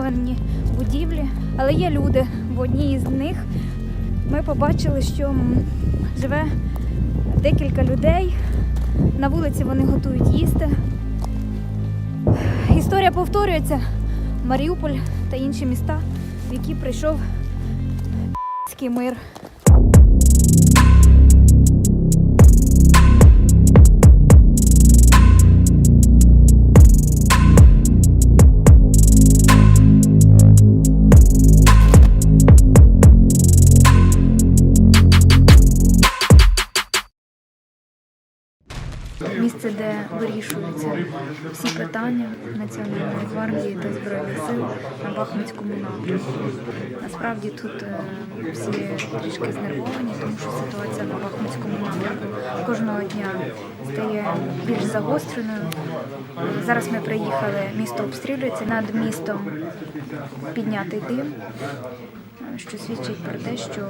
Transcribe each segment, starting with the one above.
зруйновані будівлі, але є люди. В одній із них ми побачили, що живе декілька людей. На вулиці вони готують їсти. Історія повторюється. Маріуполь та інші міста, в які прийшов мир. Питання Національної гвардії та Збройних сил на Бахмутському напрямку. Насправді тут е, всі трішки знервовані, тому що ситуація на Бахмутському напрямку кожного дня стає більш загостреною. Зараз ми приїхали, місто обстрілюється над містом піднятий дим. Що свідчить про те, що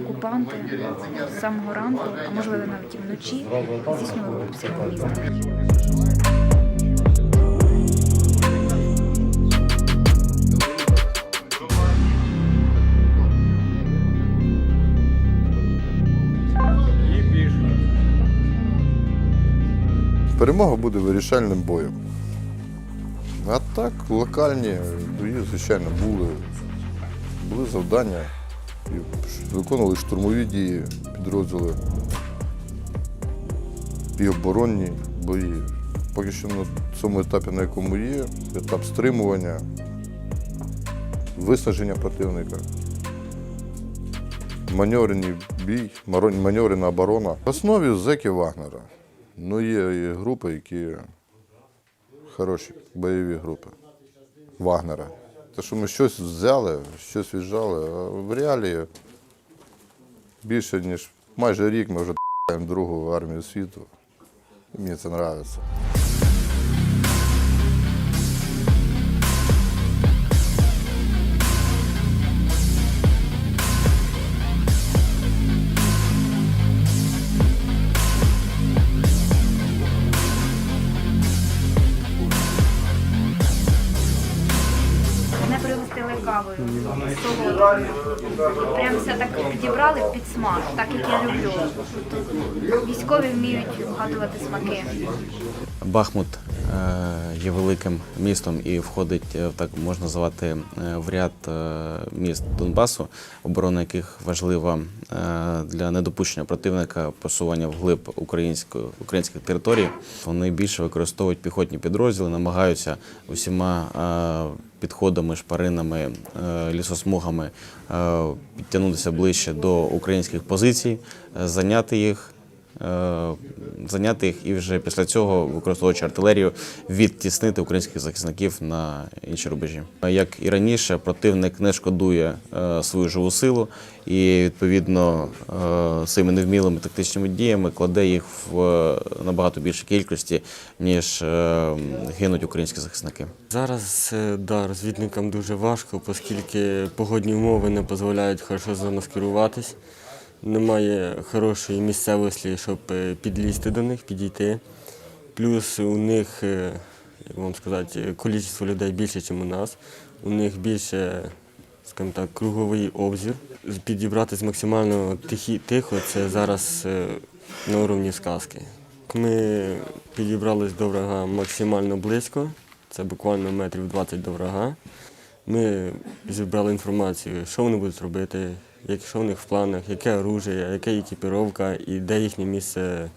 окупанти з самого ранку, а можливо навіть і вночі, здійснювали обстріл міста. Перемога буде вирішальним боєм. А так, локальні бої, звичайно, були. Були завдання. І виконували штурмові дії, підрозділи і оборонні бої. Поки що на цьому етапі, на якому є, етап стримування, виснаження противника, маневрений бій, маневрена оборона. В основі зеків Вагнера. Ну, є і групи, які хороші бойові групи Вагнера. Те, що ми щось взяли, щось віджали, а в реалії більше, ніж майже рік ми вже другу армію світу. І мені це подобається. Пригостили кавою солодкою. Прям все так підібрали під смак, так як я люблю. Військові вміють вгадувати смаки. Бахмут е, є великим містом і входить, е, так можна назвати, е, в ряд міст Донбасу, оборона яких важлива для недопущення противника просування вглиб української українських територій. Вони більше використовують піхотні підрозділи, намагаються усіма підходами, шпаринами, лісосмугами підтягнутися ближче до українських позицій, зайняти їх зайняти їх і вже після цього, використовуючи артилерію, відтіснити українських захисників на інші рубежі. Як і раніше, противник не шкодує е, свою живу силу і відповідно е, своїми невмілими тактичними діями кладе їх в е, набагато більшій кількості, ніж е, гинуть українські захисники. Зараз е, да, розвідникам дуже важко, оскільки погодні умови не дозволяють хорошо замаскируватись. Немає хорошої місцевості, щоб е, підлізти до них, підійти. Плюс у них, е, як вам сказати, кількість людей більше, ніж у нас. У них більше, скажімо так, круговий обзір. Підібратись максимально тихі, тихо це зараз е, на уровні сказки. Ми підібрались до врага максимально близько, це буквально метрів 20 до врага. Ми зібрали інформацію, що вони будуть робити, як- що в них в планах, яке оружие, яка екіпіровка і де їхнє місце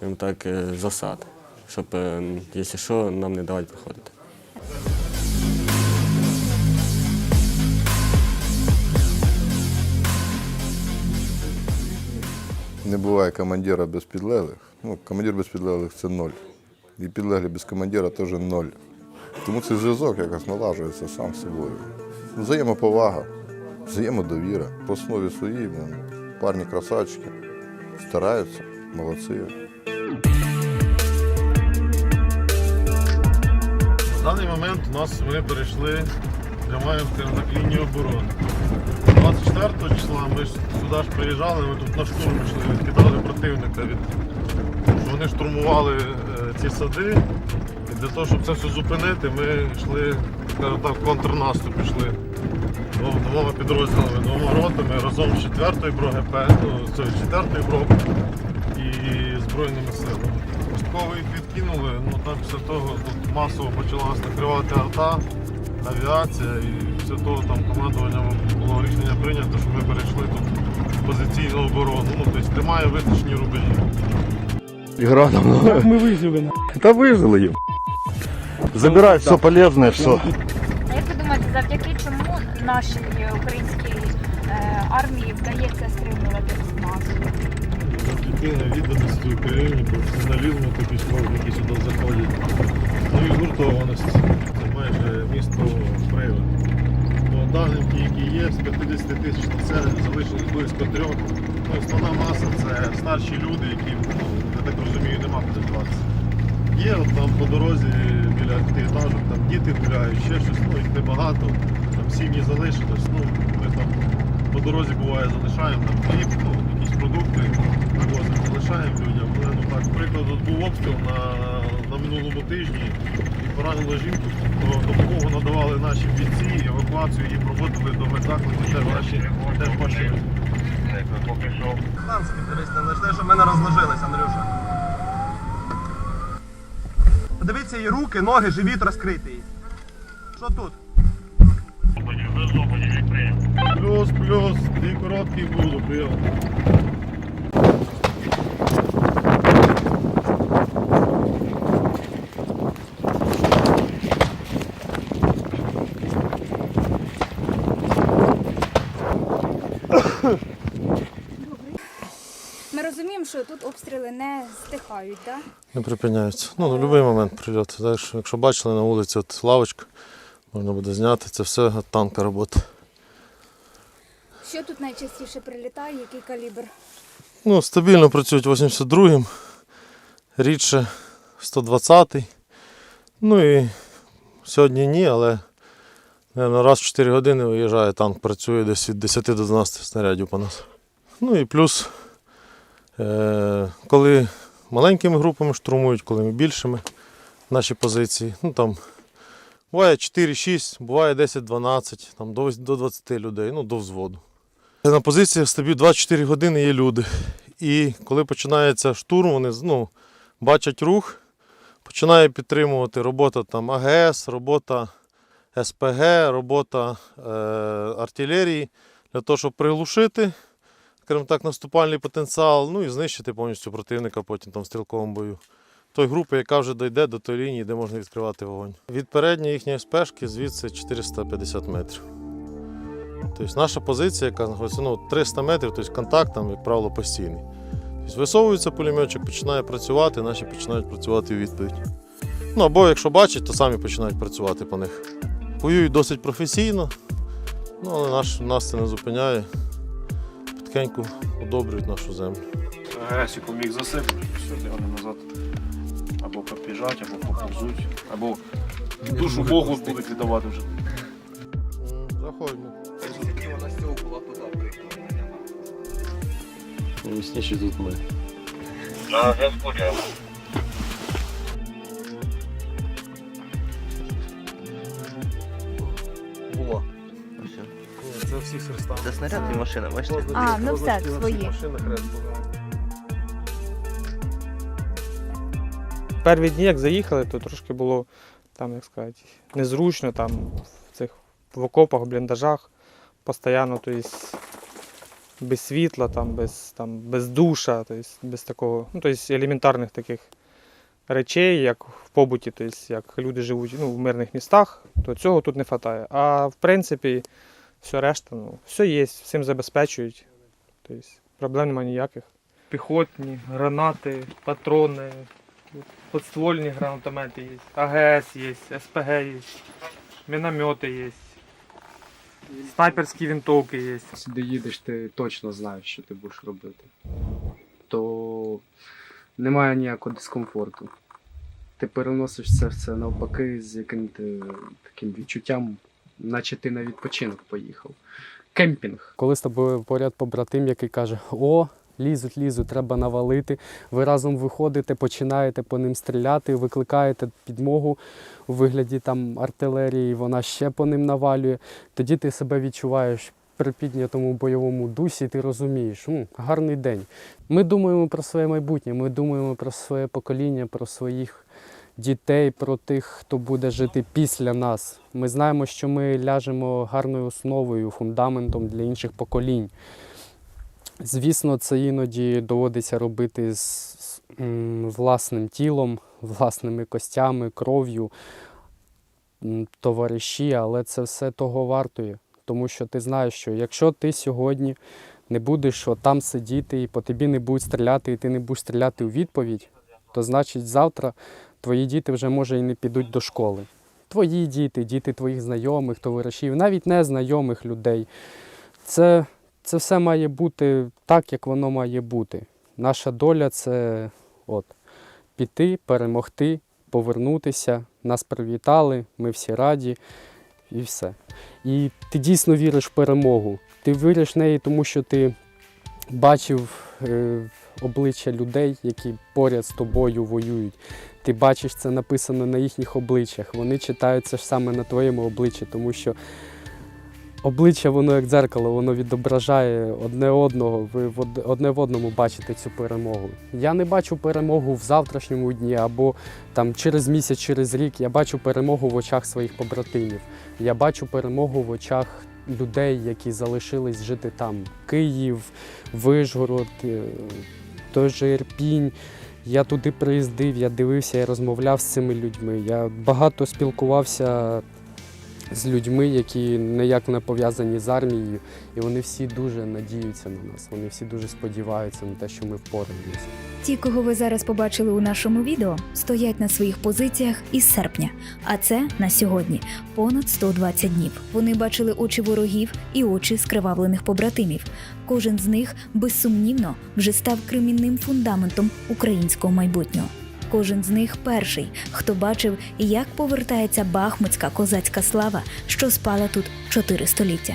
скажімо так, е, засад, щоб, е, якщо що, нам не давати проходити. Не буває командира без підлеглих. Ну, командир без підлеглих це ноль. І підлеглі без командира теж ноль. Тому цей зв'язок якось налажується сам собою. Взаємоповага, взаємодовіра. По основі своїй блін, парні красавчики стараються, молодці. В даний момент у нас ми перейшли, скажімо так, лінію оборони. 24 числа ми ж сюди ж приїжджали, ми тут на штурм йшли, відкидали противника від вони штурмували е, ці сади. І для того, щоб це все зупинити, ми йшли скажімо так, в контрнаступ пішли. Двом- Двома підрозділами, двома ротами разом з 4-ї БРОГП, ну, з 4-ї БРОК і Збройними силами. Частково їх відкинули, ну там після того тут масово почалась накривати арта, авіація і після того там командуванням було рішення прийнято, що ми перейшли тут в позиційну оборону. Ну, тобто тримає визначені рубежі. Игра нам Как мы выжили, на. Это выжили им. Забирай все полезное, все. завдяки чому нашій українській е, армії вдається стримувати масу? Завдяки відданості Україні, професіоналізму тих військових, які сюди заходять. Ну і гуртованості. Це майже місто привид. По даним, які є, з 50 тисяч населення залишилось близько трьох. Ну, основна маса це старші люди, які, ну, я так розумію, нема куди діватися. Є от там по дорозі біля п'ятиэтажок, там діти гуляють, ще щось, ну їх небагато, там сім'ї залишилось. Ну, ми там по дорозі буває залишаємо там хліб, ну, якісь продукти привозимо, залишаємо людям. Але ну так, приклад, от був обстріл на, на минулому тижні і поранили жінку, то допомогу надавали наші бійці, евакуацію її проводили до медзакладів, теж наші теж наші. Танський, дивись, не лише, щоб ми не розложились, Андрюша. Подивіться її руки, ноги, живіт розкритий. Що тут? Плюс, плюс, дві короткий буду, прийом. Ми розуміємо, що тут обстріли не стихають, так? Не припиняються. Ну, на будь-який момент прильот. Так що, якщо бачили на вулиці от лавочка, можна буде зняти, це все танка робота. Що тут найчастіше прилітає, який калібр? Ну, стабільно працюють 82-м, рідше 120-й. Ну і сьогодні ні, але наверное, раз в 4 години виїжджає танк, працює десь від 10 до 12 снарядів по нас. Ну і плюс, коли маленькими групами штурмують, коли ми більшими наші позиції. Ну там буває 4-6, буває 10-12, там до, до 20 людей, ну до взводу. На позиціях стабіль 24 години є люди. І коли починається штурм, вони ну, бачать рух, починає підтримувати робота там АГС, робота СПГ, робота е, артилерії для того, щоб приглушити, скажімо так, наступальний потенціал, ну і знищити повністю противника потім там в стрілковому бою. Той групи, яка вже дійде до тої лінії, де можна відкривати вогонь. Від передньої їхньої спешки звідси 450 метрів. Тобто наша позиція, яка знаходиться ну, 300 метрів, тобто контакт там, як правило, постійний. Тобто висовується пулеметчик, починає працювати, наші починають працювати у відповідь. Ну або якщо бачать, то самі починають працювати по них. Воюють досить професійно, ну, але наш, нас це не зупиняє. Потихеньку одобрюють нашу землю. Гесіку міг засипати, все, вони назад або побіжать, або поповзуть, або душу Богу будуть віддавати вже. Заходьмо. Міцніші тут ми. Була. Це всі хреста. Це снарядні машини, бачите? А, ну все, свої. Перві дні, як заїхали, то трошки було там, як сказати, незручно там в цих в окопах, в бліндажах, постійно, тобто без світла, там, без, там, без душа, тобто без такого, ну, тобто елементарних таких речей, як в побуті, тобто як люди живуть ну, в мирних містах, то цього тут не вистачає. А в принципі, все решта, ну, все є, всім забезпечують. Тобто проблем немає ніяких. Піхотні, гранати, патрони, подствольні гранатомети є, АГС є, СПГ є, міномети є, снайперські винтовки є. Сюди їдеш, ти точно знаєш, що ти будеш робити. То немає ніякого дискомфорту. Ти переносиш це все навпаки з яким ти таким відчуттям, наче ти на відпочинок поїхав. Кемпінг. Коли з тобою поряд побратим, який каже: О, лізуть, лізуть, треба навалити. Ви разом виходите, починаєте по ним стріляти, викликаєте підмогу у вигляді там артилерії, вона ще по ним навалює. Тоді ти себе відчуваєш при піднятому бойовому дусі, ти розумієш, «М, гарний день. Ми думаємо про своє майбутнє, ми думаємо про своє покоління, про своїх дітей, про тих, хто буде жити після нас. Ми знаємо, що ми ляжемо гарною основою, фундаментом для інших поколінь. Звісно, це іноді доводиться робити з власним тілом, власними костями, кров'ю, товариші, але це все того вартує. Тому що ти знаєш, що якщо ти сьогодні не будеш там сидіти і по тобі не будуть стріляти, і ти не будеш стріляти у відповідь, то значить завтра твої діти вже може і не підуть до школи. Твої діти, діти твоїх знайомих, товаришів, навіть незнайомих людей. Це, це все має бути так, як воно має бути. Наша доля це от, піти, перемогти, повернутися. Нас привітали, ми всі раді і все. І ти дійсно віриш в перемогу. Ти віриш в неї, тому що ти бачив е, обличчя людей, які поряд з тобою воюють. Ти бачиш це написано на їхніх обличчях. Вони читають це ж саме на твоєму обличчі, тому що обличчя, воно як дзеркало, воно відображає одне одного. Ви одне в одному бачите цю перемогу. Я не бачу перемогу в завтрашньому дні або там через місяць, через рік. Я бачу перемогу в очах своїх побратимів. Я бачу перемогу в очах людей, які залишились жити там. Київ, Вишгород, е, той же Ірпінь. Я туди приїздив, я дивився, я розмовляв з цими людьми. Я багато спілкувався з людьми, які ніяк не пов'язані з армією, і вони всі дуже надіються на нас. Вони всі дуже сподіваються на те, що ми впораємося. Ті, кого ви зараз побачили у нашому відео, стоять на своїх позиціях із серпня, а це на сьогодні понад 120 днів. Вони бачили очі ворогів і очі скривавлених побратимів. Кожен з них безсумнівно вже став кремінним фундаментом українського майбутнього. Кожен з них перший, хто бачив, як повертається бахмутська козацька слава, що спала тут чотири століття.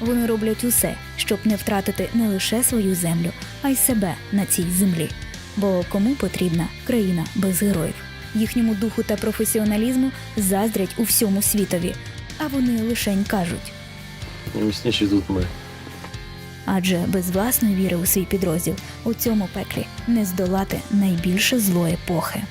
Вони роблять усе, щоб не втратити не лише свою землю, а й себе на цій землі. Бо кому потрібна країна без героїв? Їхньому духу та професіоналізму заздрять у всьому світові, а вони лишень кажуть. Міцніші тут ми. Адже без власної віри у свій підрозділ у цьому пеклі не здолати найбільше зло епохи.